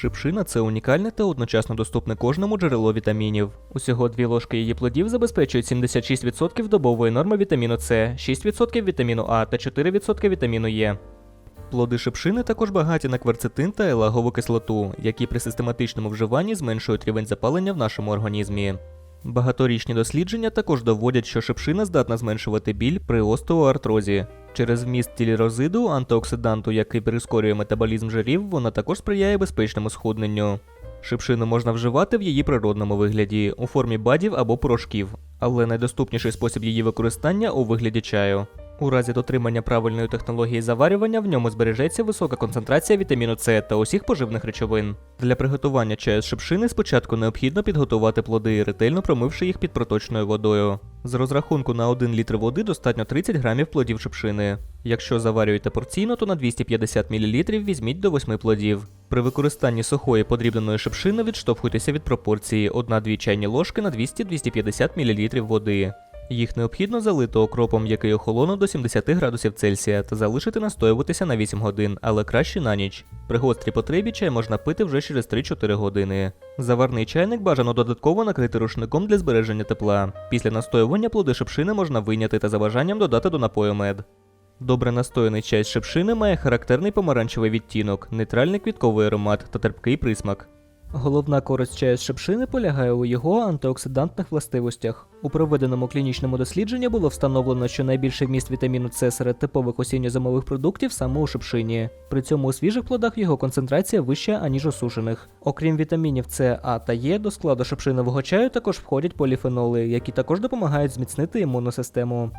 Шипшина це унікальне та одночасно доступне кожному джерело вітамінів. Усього дві ложки її плодів забезпечують 76% добової норми вітаміну С, 6% вітаміну А та 4% вітаміну Е. Плоди шипшини також багаті на кверцетин та елагову кислоту, які при систематичному вживанні зменшують рівень запалення в нашому організмі. Багаторічні дослідження також доводять, що шипшина здатна зменшувати біль при остеоартрозі. Через вміст тілірозиду, антиоксиданту, який прискорює метаболізм жирів, вона також сприяє безпечному схудненню. Шипшину можна вживати в її природному вигляді у формі бадів або порошків, але найдоступніший спосіб її використання у вигляді чаю. У разі дотримання правильної технології заварювання в ньому збережеться висока концентрація вітаміну С та усіх поживних речовин. Для приготування чаю з шипшини спочатку необхідно підготувати плоди, ретельно промивши їх під проточною водою. З розрахунку на 1 літр води достатньо 30 грамів плодів шипшини. Якщо заварюєте порційно, то на 250 мл візьміть до 8 плодів. При використанні сухої подрібненої шипшини відштовхуйтеся від пропорції 1-2 чайні ложки на 200-250 мл води. Їх необхідно залити окропом, який охолонув до 70 градусів Цельсія, та залишити настоюватися на 8 годин, але краще на ніч. При гострій потребі чай можна пити вже через 3-4 години. Заварний чайник бажано додатково накрити рушником для збереження тепла. Після настоювання плоди шипшини можна вийняти та за бажанням додати до напою мед. Добре настояний чай з шипшини має характерний помаранчевий відтінок, нейтральний квітковий аромат та терпкий присмак. Головна користь чаю з шипшини полягає у його антиоксидантних властивостях. У проведеному клінічному дослідженні було встановлено, що найбільший вміст вітаміну С серед типових осінньо-зимових продуктів саме у шипшині. При цьому у свіжих плодах його концентрація вища, аніж у сушених. Окрім вітамінів С, А та Е, до складу шипшинового чаю також входять поліфеноли, які також допомагають зміцнити імунну систему.